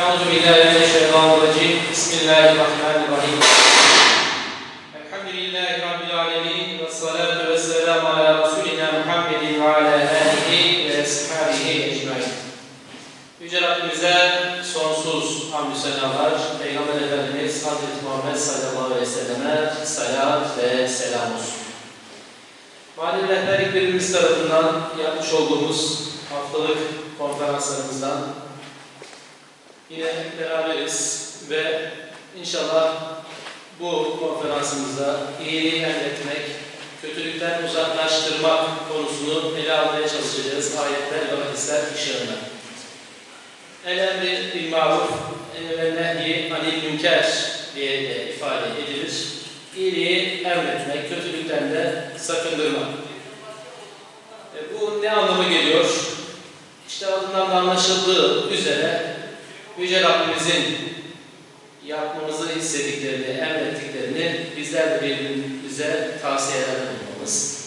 Euzu billahi mineşşeytanirracim. Bismillahirrahmanirrahim. Elhamdülillahi rabbil alamin ve salatu vesselam ala resulina Muhammedin ve ala alihi ve ashabihi ecmaîn. Yüce Rabbimize sonsuz hamdü senalar, Peygamber Efendimiz Hazreti Muhammed sallallahu aleyhi ve selleme salat ve selam olsun. Mahalli rehberlik birimiz tarafından yapmış olduğumuz haftalık konferanslarımızdan yine beraberiz ve inşallah bu konferansımızda iyiliği emretmek, kötülükten uzaklaştırmak konusunu ele almaya çalışacağız ayetler ve hadisler ışığında. El emri bil maruf ve nehyi anil münker diye de ifade edilir. İyiliği emretmek, kötülükten de sakındırmak. E, bu ne anlama geliyor? İşte adından da anlaşıldığı üzere Yüce Rabbimizin yapmamızı istediklerini, emrettiklerini bizler de birbirimize tavsiyelerde bulunmamız.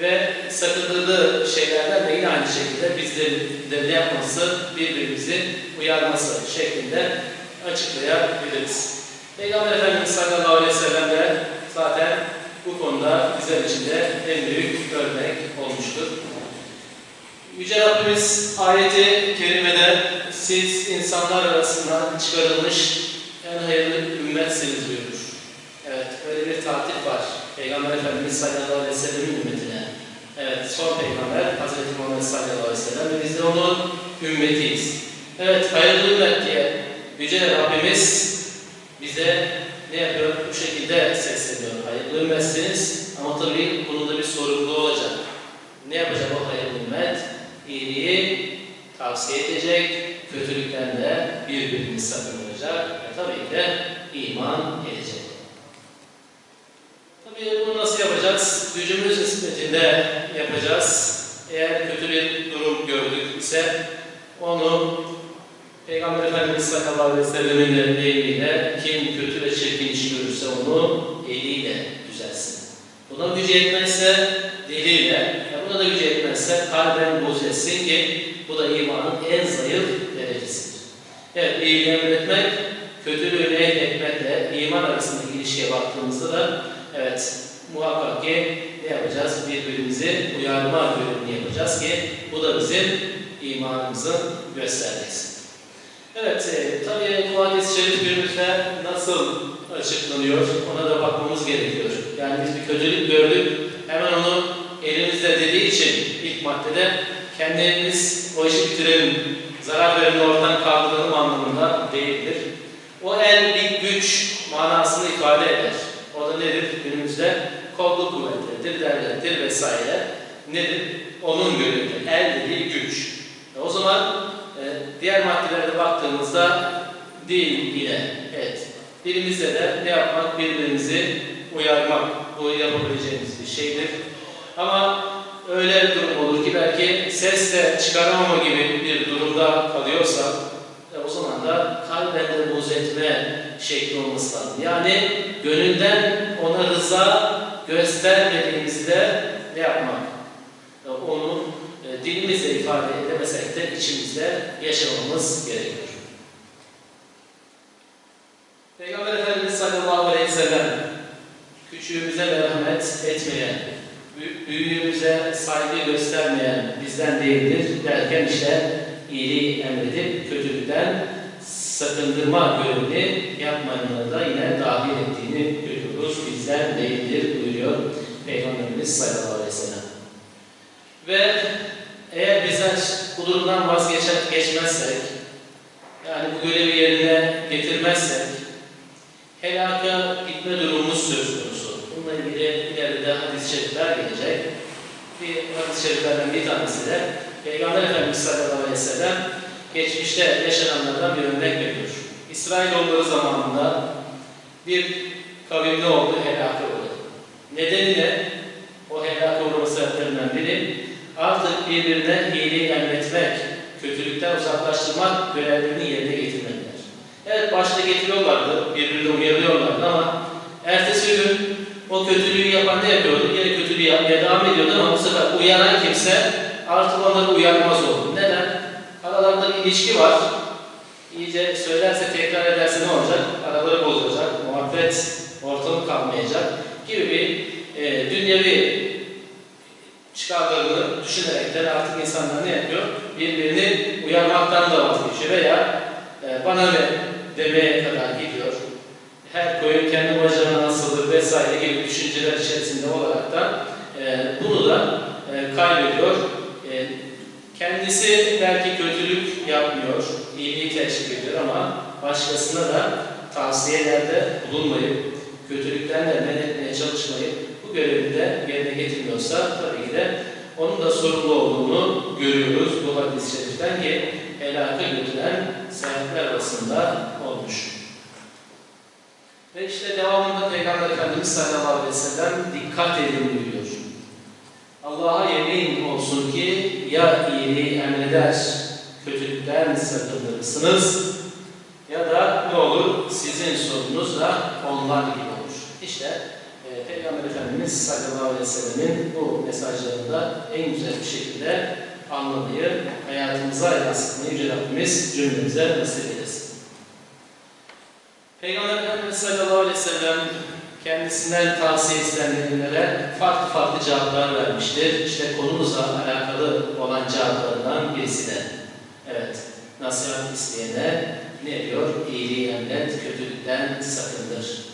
Ve sakındırdığı şeylerden de yine aynı şekilde bizlerin de yapması, birbirimizi uyarması şeklinde açıklayabiliriz. Peygamber Efendimiz sallallahu aleyhi ve sellem de zaten bu konuda bizler için de en büyük örnek olmuştur. Yüce Rabbimiz ayeti kerimede siz insanlar arasından çıkarılmış en hayırlı ümmetsiniz buyurur. Evet, öyle bir tatil var. Peygamber Efendimiz sallallahu aleyhi ve sellem'in ümmetine. Evet, son peygamber Hazreti Muhammed sallallahu aleyhi ve sellem ve biz de onun ümmetiyiz. Evet, hayırlı ümmet diye Yüce Rabbimiz bize ne yapıyor? Bu şekilde sesleniyor. Hayırlı ümmetsiniz ama tabii bunun da bir sorumluluğu olacak. Ne yapacak o hayırlı ümmet? İyiliği tavsiye edecek, kötülükten de birbirini sakınacak ve tabii ki iman edecek. Tabii bunu nasıl yapacağız? Gücümüz nispetinde yapacağız. Eğer kötü bir durum gördük ise onu Peygamber Efendimiz sallallahu aleyhi ve sellem'in de deyimiyle kim kötü ve çirkin iş görürse onu eliyle düzelsin. Buna gücü yetmezse diliyle, ya buna da gücü yetmezse kalben etsin ki bu da imanın en zayıf derecesidir. Evet, iyiliği emretmek, kötülüğü etmekle iman arasındaki ilişkiye baktığımızda da evet, muhakkak ki ne yapacağız? Birbirimizi uyarma görevini yapacağız ki bu da bizim imanımızın göstergesi. Evet, e, tabii bu hadis-i şerif günümüzde nasıl açıklanıyor ona da bakmamız gerekiyor. Yani biz bir kötülük gördük, hemen onu elimizde dediği için ilk maddede kendimiz o işi bitirelim, zarar verini ortadan kaldıralım anlamında değildir. O el bir güç manasını ifade eder. O da nedir? Günümüzde kolluk kuvvetleridir, devlettir vesaire. Nedir? Onun görevi. El dediği güç. E o zaman e, diğer maddelerde baktığımızda dil ile, evet. Dilimizde de ne yapmak? Birbirimizi uyarmak. Bu yapabileceğimiz bir şeydir. Ama öyle durum olur ki belki ses de çıkaramama gibi bir durumda kalıyorsa e, o zaman da kalben de buz etme şekli olması lazım. Yani gönülden ona rıza göstermediğimizde ne yapmak? E, onu e, dilimizle ifade edemesek de içimizde yaşamamız gerekiyor. Peygamber Efendimiz sallallahu aleyhi ve sellem küçüğümüze merhamet etmeyen, büyü- büyüğümüze saygı göstermeyen bizden değildir derken işte iyiliği emredip kötülükten sakındırma görevini yapmayanları da yine dahil ettiğini görüyoruz. Bizden değildir buyuruyor Peygamberimiz sallallahu aleyhi ve sellem. Ve eğer bizler bu durumdan vazgeçer, geçmezsek, yani bu görevi yerine getirmezsek, helaka gitme durumumuz söz konusu. Bununla ilgili ileride de hadis-i şerifler gelecek. Bir hadis-i şeriflerden bir tanesi de Peygamber Efendimiz sallallahu aleyhi ve sellem geçmişte yaşananlardan bir örnek veriyor. İsrailoğulları zamanında bir kavim ne oldu? Helaka uğradı. Nedeni ne? O helaka uğrama sebeplerinden biri artık birbirine iyiliği emretmek, kötülükten uzaklaştırmak görevlerini yerine getirmediler. Evet başta getiriyorlardı, birbirini uyarıyorlardı ama ertesi gün o kötülüğü yapan ne yapıyordu? Yine yapmaya devam ediyordu ama bu sefer uyaran kimse artık onları uyarmaz oldu. Neden? Aralarında bir ilişki var. iyice söylerse tekrar ederse ne olacak? Araları bozulacak, muhabbet ortamı kalmayacak gibi bir e, dünyevi çıkarlarını düşünerekten artık insanlar ne yapıyor? Birbirini uyarmaktan da vazgeçiyor veya e, bana ne demeye kadar gidiyor. Her koyun kendi bacağına nasıldır vesaire gibi düşünceler içerisinde olarak da e, bunu da e, kaybediyor. E, kendisi belki kötülük yapmıyor, iyiliği teşvik ediyor ama başkasına da tavsiyelerde bulunmayıp, kötülükten de men etmeye çalışmayıp bu görevi de yerine getirmiyorsa tabii ki de onun da sorumlu olduğunu görüyoruz bu hadis-i şeriften ki helaka götüren sebepler arasında olmuş. Ve işte devamında Peygamber Efendimiz sallallahu aleyhi ve sellem dikkat edin buyuruyor. Allah'a yemin olsun ki ya iyiliği emreder, kötülükten sakındırırsınız ya da ne olur sizin sorunuz da onlar gibi olur. İşte e, Peygamber Efendimiz sallallahu aleyhi ve sellemin bu mesajlarında en güzel bir şekilde anlamayı, hayatımıza yansıtmayı Yüce Rabbimiz cümlemize nasip eylesin. Peygamber Efendimiz sallallahu aleyhi ve sellem kendisinden tavsiye istenenlere farklı farklı cevaplar vermiştir. İşte konumuzla alakalı olan cevaplarından birisi de. Evet, nasihat isteyene ne diyor? İyiliği emret, kötülükten sakındır.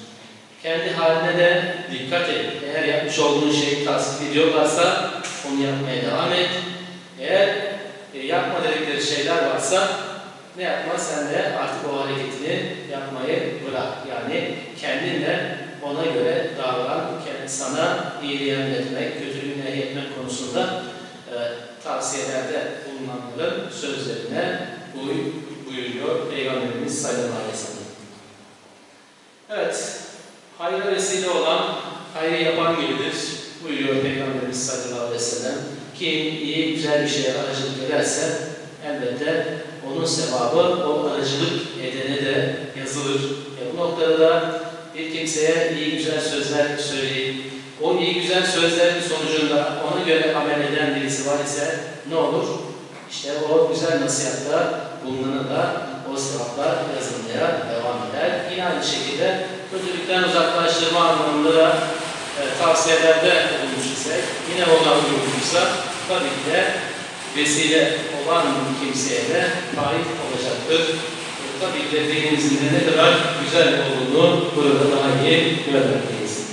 Kendi haline de dikkat et. Eğer yapmış olduğun şeyi tasvip ediyorlarsa onu yapmaya devam et. Eğer e, yapma dedikleri şeyler varsa ne yapma? Sen de artık o hareketini yapmayı bırak. Yani kendinle ona göre davran, sana iyiliği emretmek, kötülüğü nehyetmek konusunda e, tavsiyelerde bulunanların sözlerine uy buyuruyor Peygamberimiz sallallahu aleyhi ve sellem. Evet, hayra vesile olan hayrı yapan gibidir buyuruyor Peygamberimiz sallallahu aleyhi ve sellem. Kim iyi, güzel bir şeye aracılık ederse elbette onun sevabı o aracılık edene de yazılır. E bu noktada da bir kimseye iyi güzel sözler söyleyip o iyi güzel sözlerin sonucunda ona göre amel eden birisi var ise ne olur? İşte o güzel nasihatta bulunana da o sevaplar yazılmaya devam eder. Yine aynı şekilde kötülükten uzaklaştırma anlamında da e, tavsiyelerde bulunmuş ise yine olan uygunsa tabii ki de vesile olan kimseye de faid olacaktır. Tabii ki de ne kadar güzel olduğunu burada daha iyi görmekteyiz.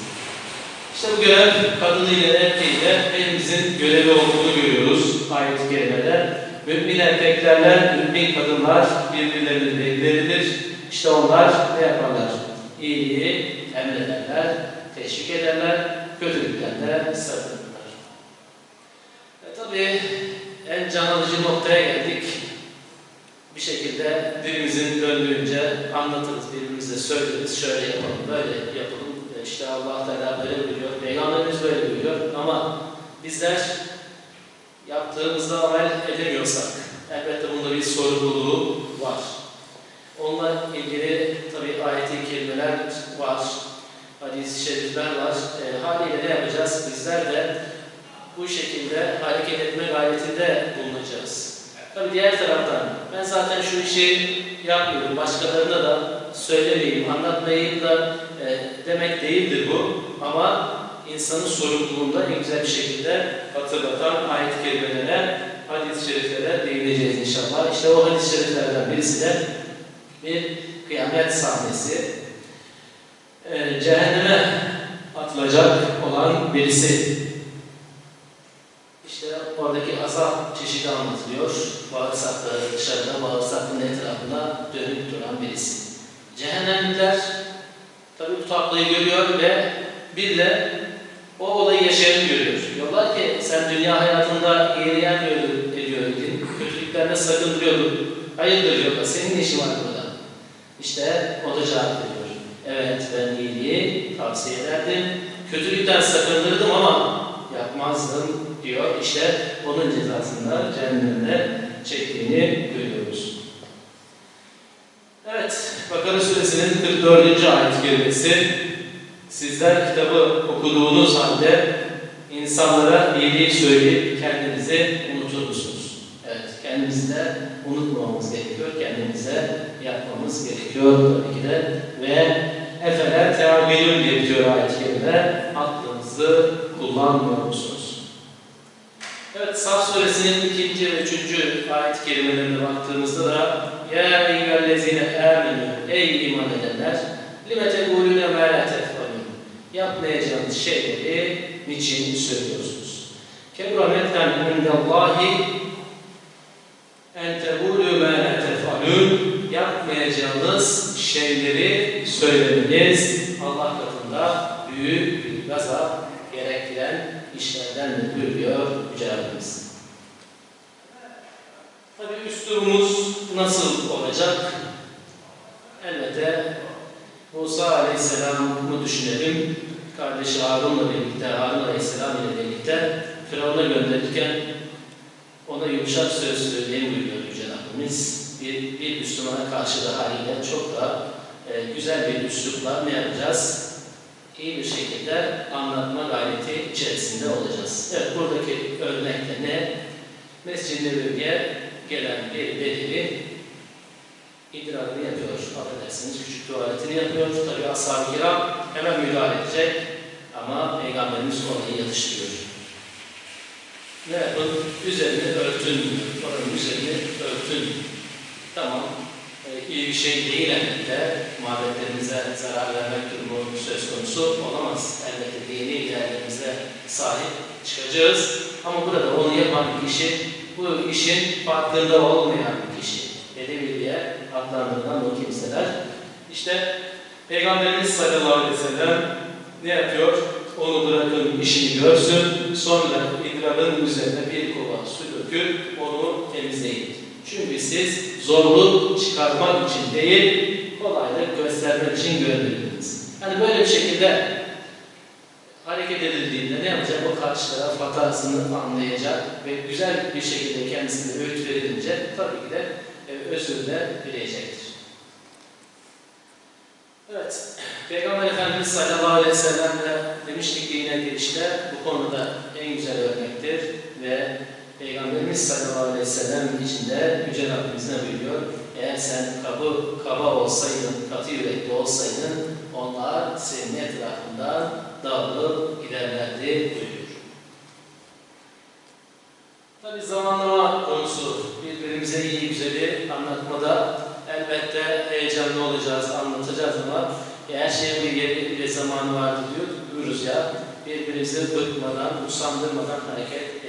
İşte bu görev kadınıyla erkeğiyle hepimizin görevi olduğunu görüyoruz ayet-i kerimede. Mümin erkeklerle mümin kadınlar birbirlerinin beyleridir. İşte onlar ne yaparlar? İyiliği emrederler, teşvik ederler, kötülükten de sakınırlar. E tabi en can alıcı noktaya geldik. Şekilde dilimizin döndüğünce anlatırız, birbirimize söyleriz, şöyle yapalım, böyle yapalım. E İşte Allah Teala böyle buyuruyor, Peygamberimiz böyle buyuruyor ama bizler yaptığımızda amel edemiyorsak, elbette bunda bir sorumluluğu var. Onunla ilgili tabi ayet-i kerimeler var, hadis-i şerifler var. E, haliyle ne yapacağız? Bizler de bu şekilde hareket etme gayretinde bulunacağız. Tabi diğer taraftan, ben zaten şu işi yapmıyorum, başkalarına da söylemeyeyim, anlatmayayım da e, demek değildir bu. Ama insanın sorumluluğunda en güzel bir şekilde hatırlatan ayet-i kerimelere, hadis-i şeriflere değineceğiz inşallah. İşte o hadis-i şeriflerden birisi de bir kıyamet sahnesi. Ee, cehenneme atılacak olan birisi. Azap çeşidi anlatılıyor. Bağırsakları dışarıda, bağırsakların etrafında dönüp duran birisi. Cehennemlikler tabi bu tabloyu görüyor ve bir de o olayı yaşayanı görüyor. Diyorlar ki sen dünya hayatında iyiliği ediyordun, kötülüklerine sakındırıyordun. Hayırdır diyorlar, senin ne işin var burada? İşte o da cevap veriyor. Evet ben iyiliği tavsiye ederdim, kötülükten sakındırdım ama yapmazdım diyor. İşte onun cezasında cehennemde çektiğini görüyoruz. Evet, Bakara Suresinin 44. ayet kerimesi Sizler kitabı okuduğunuz halde insanlara iyiliği söyleyip kendinizi unutur musunuz? Evet, kendimizi de unutmamamız gerekiyor. Kendimize anlamamız gerekiyor tabii ki de. Ve efeler teabilün diye bitiyor ayet-i kerime. Aklınızı kullanmıyor musunuz? Saf suresinin ikinci ve üçüncü ayet-i kerimelerine baktığımızda da Ya eyyühellezine aminu Ey iman edenler lime tegulüne mâ la Yapmayacağınız şeyleri niçin söylüyorsunuz? Kebra metlen indallahi en tegulü mâ la Yapmayacağınız şeyleri söylemeniz Allah katında büyük bir gazap gerektiren işlerden buyuruyor Yüce Rabbimiz. Tabi üslubumuz nasıl olacak? Elbette Musa Aleyhisselam'ı düşünelim. Kardeşi Harun'la birlikte, Harun Aleyhisselam ile birlikte Firavun'a gönderirken ona yumuşak söz söyleyen buyuruyor Yüce Rabbimiz. Bir, bir Müslümana karşı da haliyle çok da e, güzel bir üslupla ne yapacağız? İyi bir şekilde anlatma gayreti içerisinde olacağız. Evet, buradaki örnekte ne? Mescid-i Nebevi'ye gelen bir bedeli idrarını yapıyor. Affedersiniz, küçük tuvaletini yapıyor. Tabi ashab-ı kiram hemen müdahale edecek ama Peygamberimiz olayı yatıştırıyor. Ne yapın? Üzerini örtün. Oranın üzerini örtün. Tamam, iyi bir şey değil elbette. Mabetlerimize zarar vermek durumu söz konusu olamaz. Elbette dini değerlerimize sahip çıkacağız. Ama burada onu yapan kişi, bu işin farkında olmayan kişi. Bedevi diye adlandırılan o kimseler. İşte Peygamberimiz sallallahu aleyhi ve sellem ne yapıyor? Onu bırakın işini görsün. Sonra idrarın üzerine bir kova su döküp onu temizleyin. Çünkü siz zorluk çıkarmak için değil, kolaylık göstermek için gönderildiniz. Yani böyle bir şekilde hareket edildiğinde ne yapacak? O karşı taraf hatasını anlayacak ve güzel bir şekilde kendisine öğüt verilince tabii ki de e, özür de dileyecektir. Evet, Peygamber Efendimiz sallallahu aleyhi ve sellem de demiştik ki yine girişte bu konuda en güzel örnektir ve Peygamberimiz sallallahu aleyhi ve sellem içinde Yüce Rabbimiz ne buyuruyor? Eğer sen kabı, kaba olsaydın, katı yürekli olsaydın onlar senin etrafından dağılıp giderlerdi buyuruyor. Tabi zamanlama konusu birbirimize iyi güzeli anlatmada elbette heyecanlı olacağız, anlatacağız ama her şeyin bir yeri bir zamanı vardır diyor, diyoruz ya birbirimizi bıkmadan, usandırmadan hareket.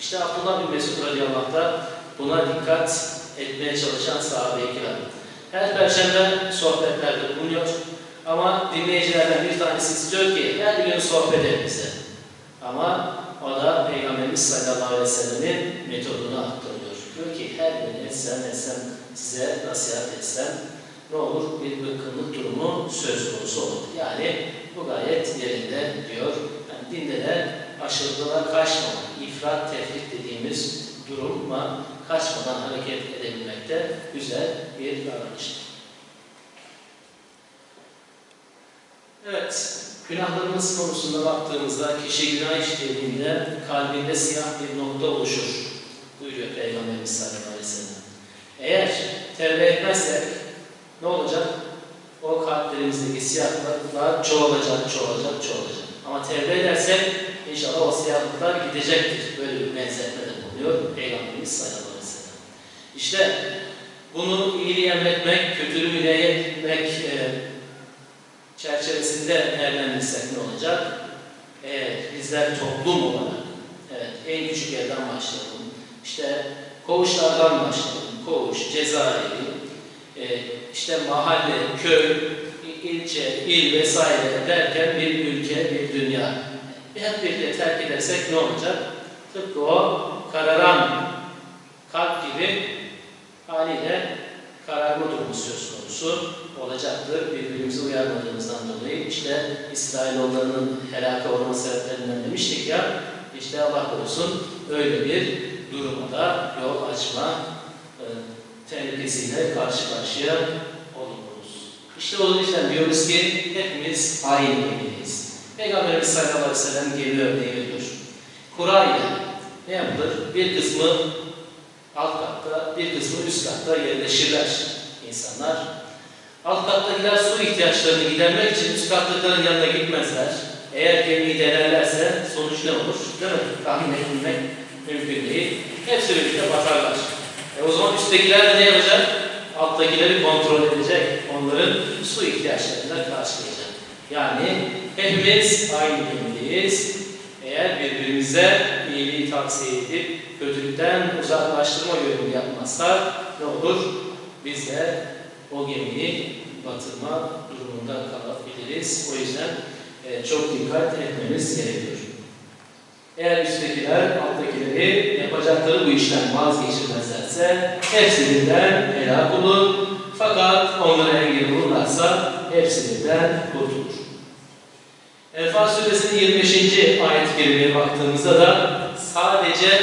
İşte Abdullah bin Mesud radıyallahu anh buna dikkat etmeye çalışan sahabe-i kiram. Her perşembe sohbetlerde bulunuyor ama dinleyicilerden bir tanesi istiyor ki her gün sohbet et. Ama o da Peygamberimiz sallallahu aleyhi ve sellemin metodunu aktarıyor. Diyor ki her gün etsem etsem size nasihat etsem ne olur bir bıkkınlık durumu söz konusu olur. Yani bu gayet yerinde diyor. Yani dinde de aşırılığa kaçmamak, ifrat tefrit dediğimiz duruma kaçmadan hareket edebilmekte güzel bir davranıştır. Evet, günahlarımız konusunda baktığımızda kişi günah işlediğinde kalbinde siyah bir nokta oluşur. Buyuruyor Peygamberimiz sallallahu aleyhi ve sellem. Eğer tevbe etmezsek ne olacak? O kalplerimizdeki siyahlıklar çoğalacak, çoğalacak, çoğalacak. Ama tevbe edersek inşallah o siyahlıklar gidecektir. Böyle bir benzetme de bulunuyor Peygamberimiz sallallahu aleyhi ve sellem. İşte bunu iyiliği emretmek, kötülüğü etmek e, çerçevesinde değerlendirirsek ne olacak? Eğer bizler toplum olarak evet, en küçük yerden başlayalım. İşte koğuşlardan başlayalım. Koğuş, cezaevi, e, işte mahalle, köy, ilçe, il vesaire derken bir ülke, bir dünya. Hep birlikte terk edersek ne olacak? Tıpkı o kararan kalp gibi haliyle kararma durumu söz konusu olacaktır. Birbirimizi uyarmadığımızdan dolayı işte İsrailoğullarının helaka olma sebeplerinden demiştik ya işte Allah korusun öyle bir duruma da yol açma e, tehlikesiyle karşı karşıya oluruz. İşte o yüzden diyoruz ki hepimiz aynı gemideyiz. Peygamberimiz sallallahu aleyhi ve sellem gemi örneği. Kura ile ne yapılır? Bir kısmı alt katta, bir kısmı üst katta yerleşirler insanlar. Alt kattakiler su ihtiyaçlarını gidermek için üst kattakilerin yanına gitmezler. Eğer gemiyi denerlerse sonuç ne olur? Değil mi? Tahmin edilmek mümkün değil. Hepsi birlikte batarlar. E o zaman üsttekiler de ne yapacak? Alttakileri kontrol edecek. Onların su ihtiyaçlarını karşılayacak. Yani hepimiz aynı gemideyiz. Eğer birbirimize iyiliği tavsiye edip kötülükten uzaklaştırma görevi yapmazsak ne olur? Biz de o gemiyi batırma durumunda kalabiliriz. O yüzden e, çok dikkat etmemiz gerekiyor. Eğer üsttekiler alttakileri yapacakları bu işten vazgeçirmezlerse hepsi birden helak olur. Fakat onlara engel olurlarsa hepsi birden kurtulur. Enfal suresinin 25. ayet-i kerimeye baktığımızda da sadece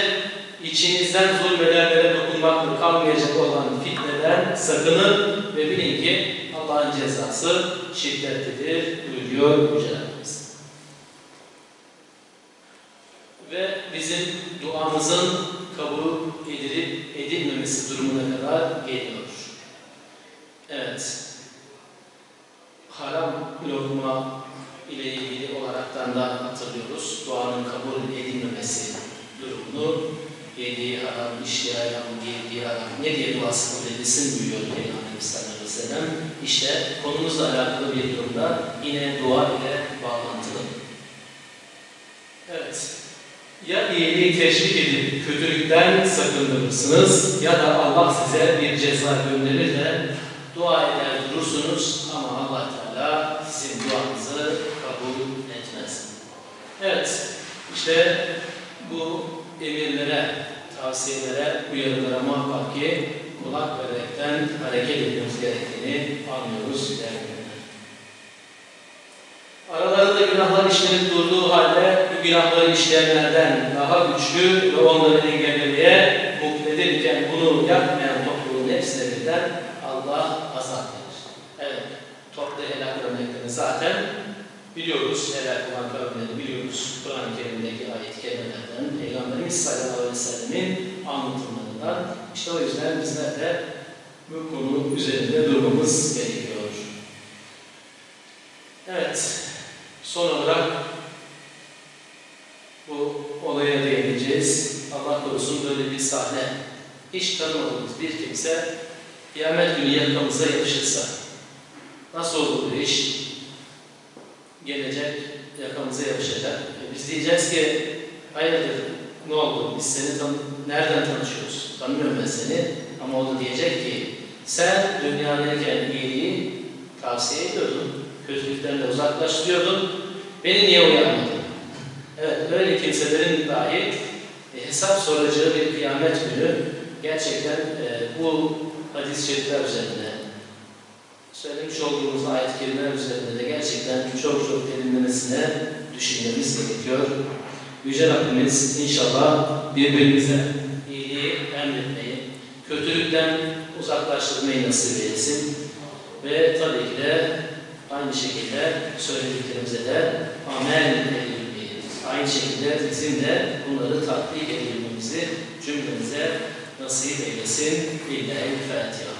içinizden zulmedenlere dokunmakla kalmayacak olan fitneden sakının ve bilin ki Allah'ın cezası şiddetlidir buyuruyor Yüce. Ve bizim duamızın kabul edilip edilmemesi durumuna kadar geliyor. Evet. Haram lokma ile ilgili olaraktan da hatırlıyoruz. Duanın kabul edilmemesi durumunu yediği haram, içtiği haram, giydiği haram, ne diye duası kabul edilsin buyuruyor Peygamberimiz sallallahu aleyhi ve sellem. İşte konumuzla alakalı bir durumda yine dua ile bağlantılı. Evet. Ya iyiliği teşvik edip kötülükten sakındırırsınız ya da Allah size bir ceza gönderir de dua eder durursunuz ama Allah Teala sizin duanızı kabul etmez. Evet, işte bu emirlere, tavsiyelere, uyarılara muhakkak ki kulak vererekten hareket etmemiz gerektiğini anlıyoruz değerli Aralarında günahlar işlenip durduğu halde bu günahları işleyenlerden daha güçlü ve onları engellemeye muktedir iken bunu yapmayan topluluğun hepsine birden Allah azap verir. Evet, toplu helak örneklerini zaten biliyoruz. Helak olan kavimleri biliyoruz. Kur'an-ı Kerim'deki ayet-i kerimelerden, Peygamberimiz sallallahu aleyhi ve sellemin anlatımlarından. İşte o yüzden bizler de bu konu üzerinde durmamız gerekiyor. Evet, son olarak bu olaya değineceğiz. Allah korusun böyle bir sahne. Hiç tanımadığımız bir kimse kıyamet günü yakamıza yapışırsa nasıl olur bu iş? Gelecek, yakamıza yapışacak. E biz diyeceğiz ki hayırdır, ne oldu? Biz seni tan nereden tanışıyoruz? Tanımıyorum ben seni. Ama o da diyecek ki sen dünyadayken iyiliği tavsiye ediyordun. Kötülükten de uzaklaştırıyordun. Beni niye uyarmadın? Evet, böyle kimselerin dahi e, hesap soracağı bir kıyamet günü gerçekten e, bu hadis-i şerifler üzerinde söylemiş olduğumuz ayet-i kerimeler üzerinde de gerçekten çok çok derinlemesine düşünmemiz gerekiyor. Yüce Rabbimiz inşallah birbirimize iyiliği emretmeyi, kötülükten uzaklaştırmayı nasip eylesin. Ve tabii ki de aynı şekilde söylediklerimize de amel edebilmeyi, aynı şekilde bizim de bunları tatbik edebilmemizi cümlemize nasip eylesin. Billahi Fatiha.